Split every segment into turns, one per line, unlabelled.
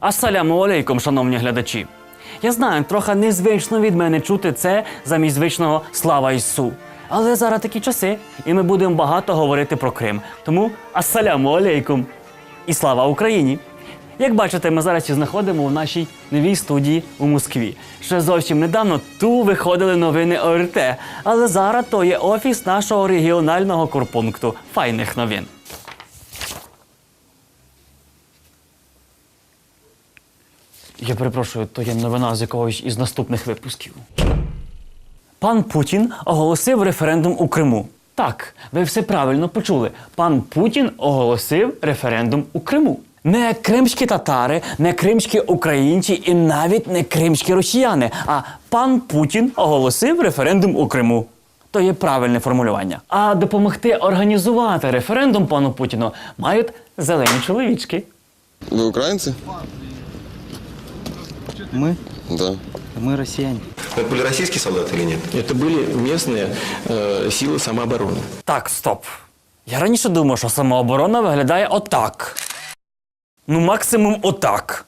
Ассаляму алейкум, шановні глядачі. Я знаю, трохи незвично від мене чути це замість звичного слава Ісу. Але зараз такі часи, і ми будемо багато говорити про Крим. Тому ассаляму алейкум і слава Україні! Як бачите, ми зараз і знаходимо у нашій новій студії у Москві. Ще зовсім недавно ту виходили новини ОРТ, але зараз то є офіс нашого регіонального корпункту файних новин. Я перепрошую, то є новина з якогось із наступних випусків. Пан Путін оголосив референдум у Криму. Так, ви все правильно почули. Пан Путін оголосив референдум у Криму. Не кримські татари, не кримські українці і навіть не кримські росіяни. А пан Путін оголосив референдум у Криму. То є правильне формулювання. А допомогти організувати референдум пану Путіну мають зелені чоловічки.
Вы украинцы?
Мы?
Да.
Мы россияне.
Это были российские солдаты или нет?
Это были местные э, силы самообороны.
Так, стоп. Я раніше думав, що самооборона виглядає отак. Ну, максимум отак.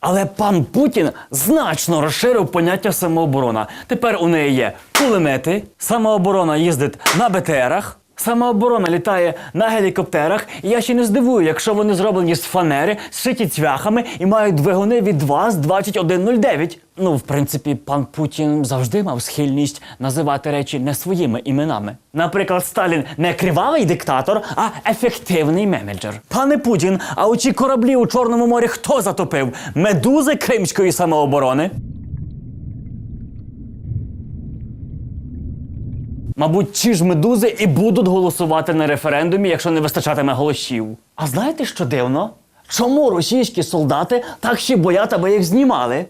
Але пан Путін значно розширив поняття самооборона. Тепер у неї є кулемети, самооборона їздить на БТРах, самооборона літає на гелікоптерах. І я ще не здивую, якщо вони зроблені з фанери, зшиті цвяхами і мають двигуни від ВАЗ-2109. Ну, в принципі, пан Путін завжди мав схильність називати речі не своїми іменами. Наприклад, Сталін не кривавий диктатор, а ефективний менеджер. Пане Путін, а оці кораблі у Чорному морі хто затопив? Медузи кримської самооборони? Мабуть, ці ж медузи і будуть голосувати на референдумі, якщо не вистачатиме голосів. А знаєте, що дивно? Чому російські солдати так ще боять, аби їх знімали?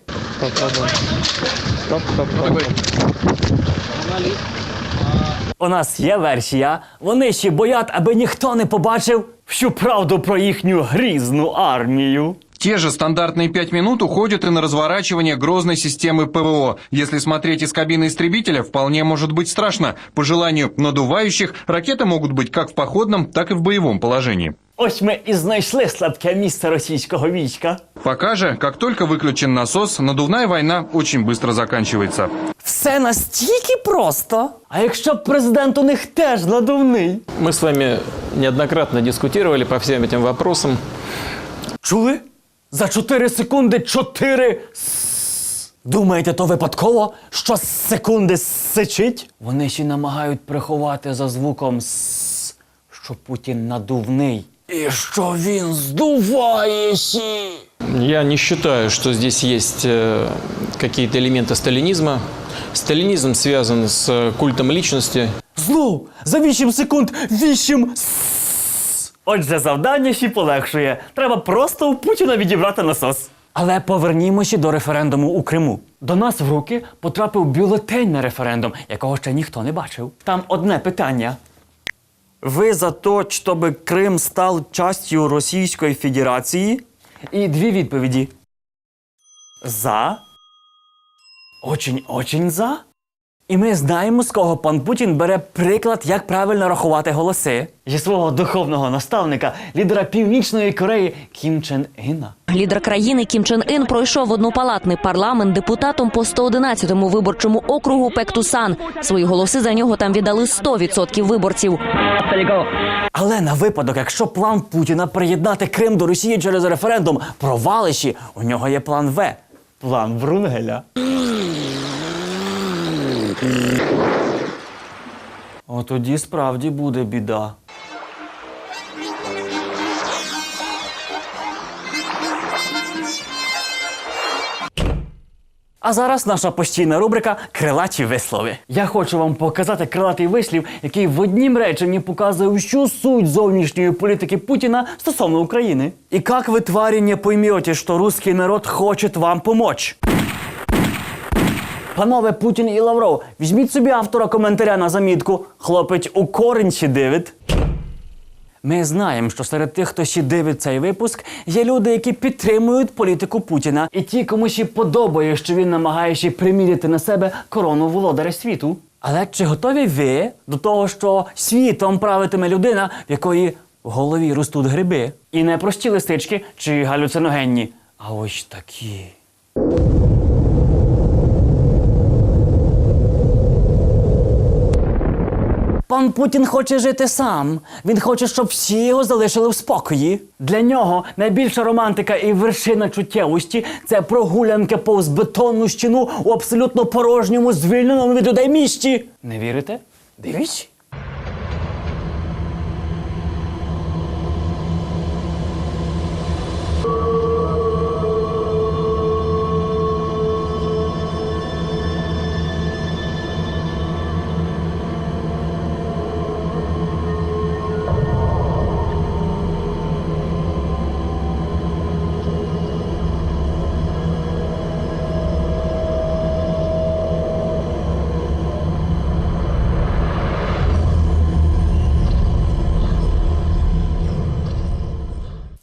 У нас є версія. Вони ще боять, аби ніхто не побачив всю правду про їхню грізну армію.
Те же стандартные пять минут уходят и на разворачивание грозной системы ПВО. Если смотреть из кабины истребителя, вполне может быть страшно. По желанию надувающих, ракеты могут быть как в походном, так и в боевом положении.
Ось ми і знайшли слабке місце російського війська.
Пока же, как только выключен насос, надувная война очень быстро заканчивается.
Все настільки просто. А якщо б президент у них теж надувний?
Мы с вами неоднократно дискутировали по всем этим вопросам.
Чули? За 4 секунди 4 с. Думаєте, то випадково, що з секунди сичить? Вони ще намагають приховати за звуком с, що Путін надувний. І що він здуває сі.
Я не считаю, что здесь есть э, какие-то элементы сталинизма. Сталинизм связан с э, культом личности.
Знов за 8 секунд 8 с. Отже, завдання ще полегшує. Треба просто у Путіна відібрати насос. Але повернімося до референдуму у Криму. До нас в руки потрапив бюлетень на референдум, якого ще ніхто не бачив. Там одне питання. Ви за то, щоб Крим став частю Російської Федерації? І дві відповіді. За. Очень-очень за. І ми знаємо, з кого пан Путін бере приклад, як правильно рахувати голоси. Зі свого духовного наставника, лідера Північної Кореї Кім Чен Іна.
Лідер країни Кім Чен Ін пройшов однопалатний парламент депутатом по 111-му виборчому округу Пектусан. Свої голоси за нього там віддали 100% виборців.
Але на випадок, якщо план Путіна приєднати Крим до Росії через референдум провалищі, у нього є план В. План Врунгеля. О, тоді справді буде біда. А зараз наша постійна рубрика Крилаті вислови. Я хочу вам показати крилатий вислів, який в однім реченні показує всю суть зовнішньої політики Путіна стосовно України. І як ви, тварі, не поймете, що русский народ хоче вам помочь? Панове Путін і Лавров, візьміть собі автора коментаря на замітку. Хлопець у корінь ще дивить. Ми знаємо, що серед тих, хто ще дивить цей випуск, є люди, які підтримують політику Путіна, і ті, кому ще подобає, що він намагає ще приміряти на себе корону володаря світу. Але чи готові ви до того, що світом правитиме людина, в якої в голові ростуть гриби, і не прості листички чи галюциногенні, А ось такі. Пан Путін хоче жити сам. Він хоче, щоб всі його залишили в спокої. Для нього найбільша романтика і вершина чуттєвості це прогулянки повз бетонну стіну у абсолютно порожньому, звільненому від людей місті. Не вірите? Дивіться.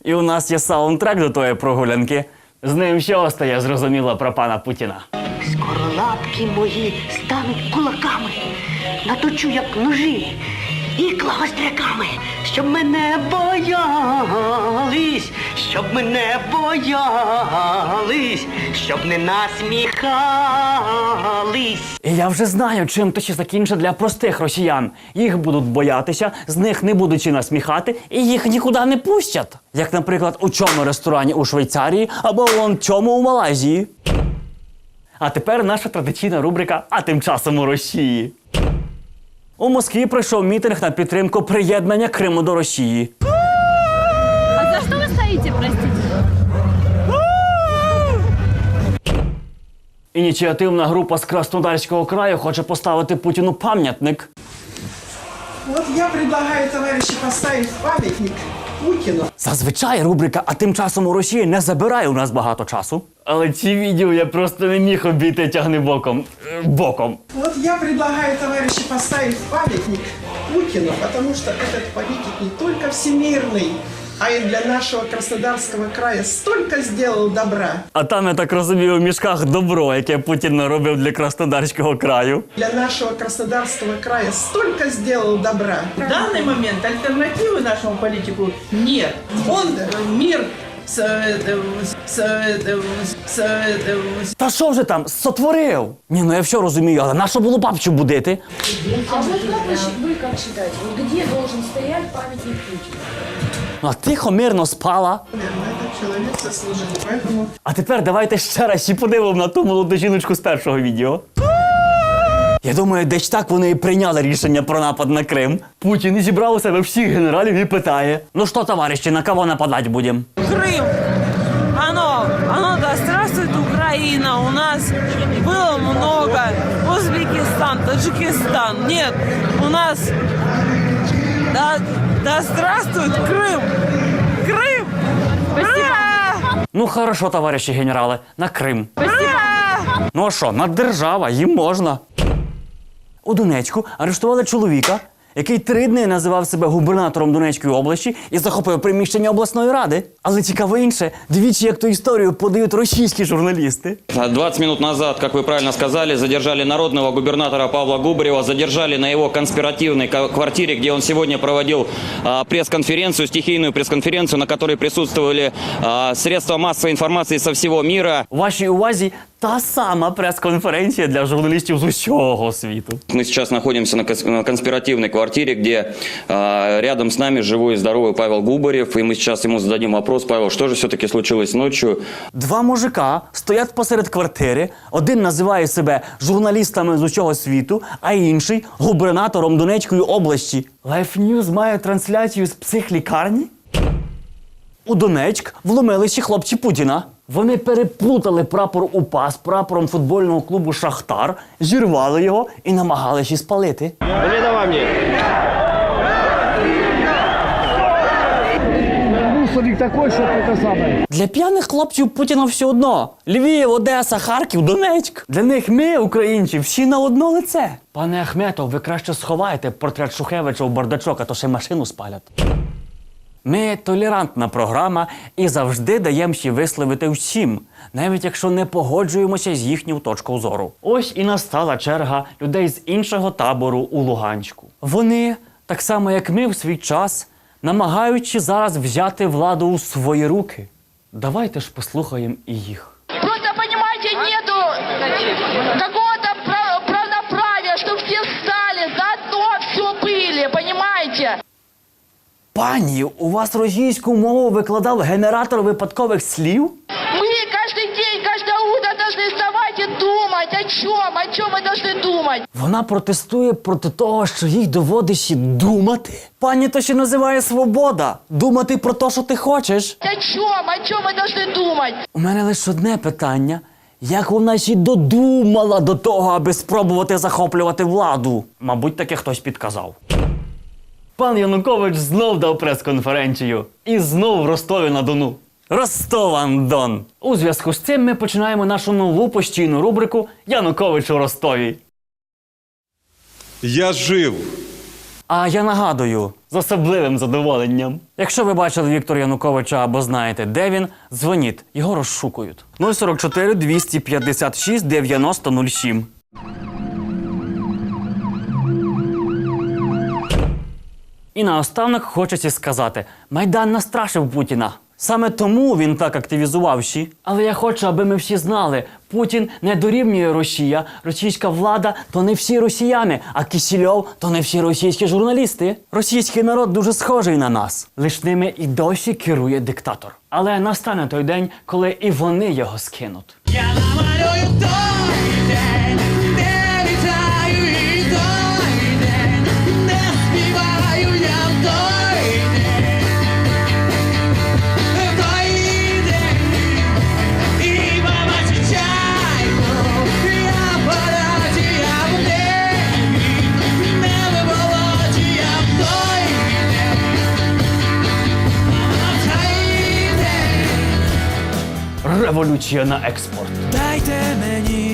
І у нас є саундтрек до тої прогулянки. З ним що остає зрозуміло про пана Путіна.
Скоро лапки мої стануть кулаками, наточу як ножі, ікла гостряками, щоб мене боялись, щоб мене боялись, щоб не насміхались.
І я вже знаю, чим то ще закінчить для простих росіян. Їх будуть боятися, з них не будучи насміхати, і їх нікуди не пустять. Як, наприклад, у цьому ресторані у Швейцарії або вон цьому у Малайзії. А тепер наша традиційна рубрика А тим часом у Росії. У Москві пройшов мітинг на підтримку приєднання Криму до Росії.
А за що ви стоїте, простите?
Ініціативна група з Краснодарського краю хоче поставити Путіну пам'ятник.
От я предлагаю, товариші поставити памятник Путину.
Зазвичай рубрика А тим часом у Росії не забирає у нас багато часу. Але ці відео я просто не міг обійти тягни боком. Е, Боком.
От я предлагаю, товариші поставити памятник Путіну, тому що цей пам'ятник не только всемирный, а и для нашего Краснодарского края столько сделал добра.
А там, я так розумію, у мішках добро, яке Путін наробив для Краснодарського краю.
Для нашего Краснодарского края столько сделал добра.
В данный момент альтернативы нашему политику нет. Он э, мир с, э, с, э, с, э,
Та що вже там сотворив? Ні, ну я все розумію, але на що було бабчу будити?
А вот как вы, щ- вы как считаете, вот где должен стоять памятник Путину?
Ну, а тихо, мирно спала.
Наверное, этот человек заслужил. Поэтому
А тепер давайте ще раз і подивимо на ту молоду жіночку з першого відео. Я думаю, десь так вони і прийняли рішення про напад на Крим. Путін і зібрав у себе всіх генералів і питає: Ну що, товариші, на кого нападати будемо?
Крым. Оно, оно, да здравствует Украина. У нас было много. Узбекистан, Таджикистан. Нет, у нас, да, да здравствует Крым. Крым. Ура!
Ну, хорошо, товариші генерали, на Крим. Ну а що, на держава, їм можна. У Донецьку арештували чоловіка, який три дні називав себе губернатором Донецької області і захопив приміщення обласної ради. Але цікаво інше, дивіться, як ту історію подають російські журналісти.
20 минут назад, как вы правильно сказали, задержали народного губернатора Павла Губарева, задержали на его конспиративной ка- квартире, где он сегодня проводил а, пресс-конференцию, стихийную пресс-конференцию, на которой присутствовали средства массовой информации со всего мира.
У вашій увазі та сама прес-конференція для журналістів з усього світу.
Мы сейчас находимся на кос- на конспиративной квартире, где а, рядом с нами живой и здоровый Павел Губарев, и мы сейчас ему зададим вопрос, Павел, что же все-таки случилось ночью?
Два мужика стоять посеред квартири. Один називає себе журналістами з усього світу, а інший губернатором Донецької області. Life News має трансляцію з психлікарні. У Донецьк вломилися хлопці Путіна. Вони переплутали прапор УПА з прапором футбольного клубу Шахтар, зірвали його і намагалися спалити. Для п'яних хлопців Путіна все одно. Львів, Одеса, Харків, Донецьк. Для них ми, українці, всі на одно лице. Пане Ахметов, ви краще сховайте портрет Шухевича у бардачок, а то ще машину спалять. Ми толерантна програма і завжди даємо ще висловити всім, навіть якщо не погоджуємося з їхньою точкою зору. Ось і настала черга людей з іншого табору у Луганську. Вони, так само як ми в свій час, намагаючи зараз взяти владу у свої руки. Давайте ж послухаємо і їх.
Просто, понимаете, нету какого-то
Пані, у вас російську мову викладав генератор випадкових слів?
Мы каждый день, каждое утро должны вставать и думать, о чем, о чем мы должны думать.
Вона протестує проти того, що їй доводиш думати. Пані то ще називає свобода. Думати про те, що ти хочеш.
О чем, о чем мы должны думать.
У мене лише одне питання: як вона ще й додумала до того, аби спробувати захоплювати владу? Мабуть, таке хтось підказав. Пан Янукович знов дав прес-конференцію. І знов в Ростові на Дону. Ростов-Ан-Дон. У зв'язку з цим ми починаємо нашу нову постійну рубрику Янукович у Ростові.
Я жив.
А я нагадую, з особливим задоволенням. Якщо ви бачили Віктора Януковича або знаєте, де він, дзвоніть, його розшукують. 044 256 9007. І наостанок хочеться сказати: Майдан настрашив Путіна. Саме тому він так активізувався. Але я хочу, аби ми всі знали: Путін не дорівнює Росія, російська влада то не всі росіяни, а Кисельов то не всі російські журналісти. Російський народ дуже схожий на нас. Лиш ними і досі керує диктатор. Але настане той день, коли і вони його скинуть.
Я намалюю той день,
Революція на експорт.
Дайте мені